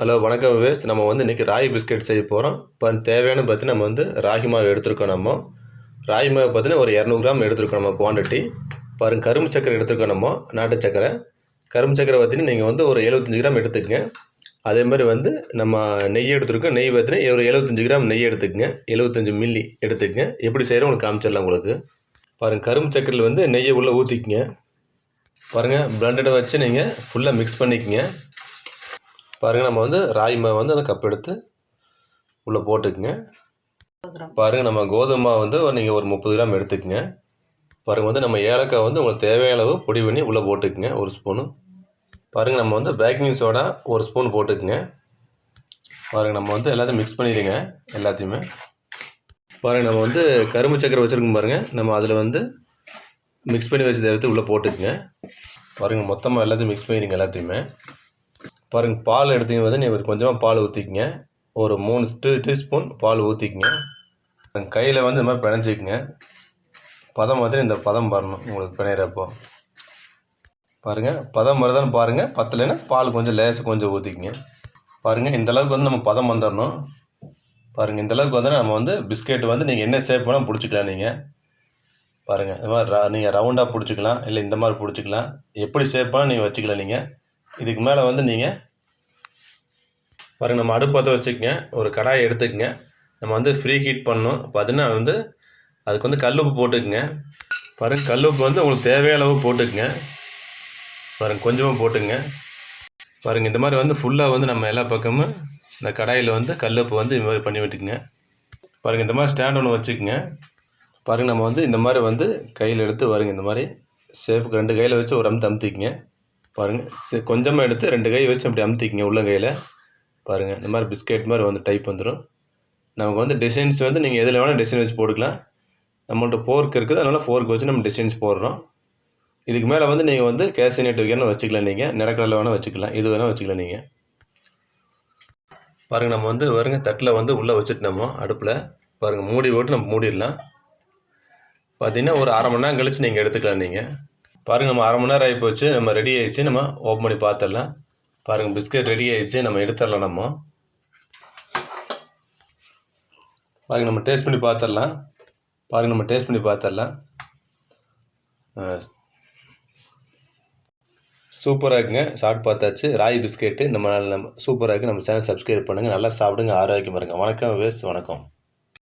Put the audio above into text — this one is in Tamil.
ஹலோ வணக்கம் விவேஸ். நம்ம வந்து இன்றைக்கி ராகி பிஸ்கெட் செய்ய போகிறோம் இப்போ தேவையான பார்த்து நம்ம வந்து ராகி மாவு எடுத்துருக்கோம் நம்ம. ராகி மாவு பார்த்தீங்கன்னா ஒரு இரநூறு கிராம் எடுத்துருக்கோம் நம்ம குவான்டிட்டி பாருங்க கரும்பு சக்கரை எடுத்துருக்கோம் நம்ம நாட்டு சக்கரை. கரும்பு சக்கரை பார்த்தீங்கன்னா நீங்கள் வந்து ஒரு எழுபத்தஞ்சு கிராம் எடுத்துக்கங்க. அதே மாதிரி வந்து நம்ம நெய் எடுத்துருக்கோம். நெய் பார்த்தீங்கன்னா ஒரு எழுபத்தஞ்சு கிராம் நெய் எடுத்துக்கங்க. எழுபத்தஞ்சு மில்லி எடுத்துக்கங்க. எப்படி செய்கிறோம் உங்களுக்கு காமிச்சிடலாம் உங்களுக்கு. பாருங்கள் கரும்பு சக்கரையில் வந்து நெய்யை உள்ளே ஊற்றிக்கங்க பாருங்கள் பிளண்டடை வச்சு நீங்கள் ஃபுல்லாக மிக்ஸ் பண்ணிக்கங்க. பாருங்கள் நம்ம வந்து ராகி மாவு வந்து அந்த கப் எடுத்து உள்ளே போட்டுக்குங்க. பாருங்கள் நம்ம கோதுமை வந்து நீங்கள் ஒரு முப்பது கிராம் எடுத்துக்கங்க. பாருங்கள் வந்து நம்ம ஏலக்காய் வந்து உங்களுக்கு தேவையான அளவு பொடி பண்ணி உள்ளே போட்டுக்குங்க ஒரு ஸ்பூனு பாருங்கள் நம்ம வந்து பேக்கிங் சோடா ஒரு ஸ்பூன் போட்டுக்குங்க. பாருங்கள் நம்ம வந்து எல்லாத்தையும் மிக்ஸ் பண்ணிடுங்க எல்லாத்தையுமே. பாருங்கள் நம்ம வந்து கரும்பு சக்கரை வச்சுருக்கோம் பாருங்கள் நம்ம அதில் வந்து மிக்ஸ் பண்ணி வச்சதை எடுத்து உள்ளே போட்டுக்குங்க. பாருங்கள் மொத்தமாக எல்லாத்தையும் மிக்ஸ் பண்ணிடுங்க எல்லாத்தையுமே. பாருங்கள் பால் எடுத்தீங்க வந்து நீங்கள் கொஞ்சமாக பால் ஊற்றிக்கிங்க ஒரு மூணு டீ டீஸ்பூன் பால் ஊற்றிக்கிங்க கையில் வந்து இந்த மாதிரி பிணைஞ்சிக்கங்க. பதம் மாதிரி இந்த பதம் வரணும் உங்களுக்கு பிணையிறப்போ. பாருங்கள் பதம் வருதான்னு பாருங்கள் பத்தலைன்னா பால் கொஞ்சம் லேசாக கொஞ்சம் ஊற்றிக்கிங்க பாருங்கள் இந்த அளவுக்கு வந்து நம்ம பதம் வந்துடணும் பாருங்கள் இந்த அளவுக்கு வந்து நம்ம வந்து பிஸ்கெட் வந்து நீங்கள் என்ன ஷேப் பண்ணால் பிடிச்சிக்கலாம் நீங்கள் பாருங்கள் இந்த மாதிரி ர நீங்கள் ரவுண்டாக பிடிச்சிக்கலாம் இல்லை இந்த மாதிரி பிடிச்சிக்கலாம். எப்படி ஷேப் பண்ணால் நீங்கள் வச்சுக்கலாம் நீங்கள் இதுக்கு மேலே வந்து நீங்கள் பாருங்கள் நம்ம அடுப்பு பற்ற ஒரு கடாயை எடுத்துக்கங்க. நம்ம வந்து ஃப்ரீ ஹீட் பண்ணணும். பார்த்தீங்கன்னா வந்து அதுக்கு வந்து கல் உப்பு போட்டுக்குங்க. பாருங்கள் உப்பு வந்து உங்களுக்கு தேவையான அளவு போட்டுக்குங்க. பாருங்கள் கொஞ்சமாக போட்டுங்க பாருங்கள் இந்த மாதிரி வந்து ஃபுல்லாக வந்து நம்ம எல்லா பக்கமும் இந்த கடாயில் வந்து கல் உப்பு வந்து இது மாதிரி பண்ணி விட்டுக்குங்க. பாருங்கள் இந்த மாதிரி ஸ்டாண்ட் ஒன்று வச்சுக்கோங்க. பாருங்கள் நம்ம வந்து இந்த மாதிரி வந்து கையில் எடுத்து வருங்க இந்த மாதிரி சேஃப்க்கு ரெண்டு கையில் வச்சு ஒரு அமுத்து அமுத்திக்கங்க. பாருங்கள் கொஞ்சமாக எடுத்து ரெண்டு கை வச்சு அப்படி அமுத்திக்கிங்க உள்ள கையில். பாருங்கள் இந்த மாதிரி பிஸ்கெட் மாதிரி வந்து டைப் வந்துடும் நமக்கு வந்து டிசைன்ஸ் வந்து நீங்கள் எதில் வேணால் டிசைன் வச்சு போட்டுக்கலாம். நம்மள்ட்ட ஃபோர்க் இருக்குது அதனால் ஃபோர்க் வச்சு நம்ம டிசைன்ஸ் போடுறோம். இதுக்கு மேலே வந்து நீங்கள் வந்து கேசினேட் வைக்கணும் வச்சுக்கலாம் நீங்கள் நிலக்கடலை வேணால் வச்சுக்கலாம் இது வேணால் வச்சுக்கலாம் நீங்கள் பாருங்கள் நம்ம வந்து வருங்க தட்டில் வந்து உள்ளே வச்சுட்டு நம்ம அடுப்பில். பாருங்கள் மூடி போட்டு நம்ம மூடிடலாம். பார்த்தீங்கன்னா ஒரு அரை மணி நேரம் கழித்து நீங்கள் எடுத்துக்கலாம் நீங்கள் பாருங்கள் நம்ம அரை மணி நேரம் ஆகி போச்சு நம்ம ரெடி ஆகிடுச்சு நம்ம ஓப்பன் பண்ணி பார்த்துடலாம் பாருங்கள் பிஸ்கட் ரெடி ஆகிடுச்சு நம்ம எடுத்துடலாம் நம்ம. பாருங்கள் நம்ம டேஸ்ட் பண்ணி பார்த்துடலாம் பாருங்கள் நம்ம டேஸ்ட் பண்ணி பார்த்துடலாம் சூப்பராக இருக்குங்க. சாப்பிட்டு பார்த்தாச்சு. ராய் பிஸ்கெட்டு நம்ம நம்ம சூப்பராக இருக்குது நம்ம சேனல் சப்ஸ்கிரைப் பண்ணுங்கள் நல்லா சாப்பிடுங்க. ஆரோக்கியமாக இருங்க வணக்கம் வேஸ் வணக்கம்.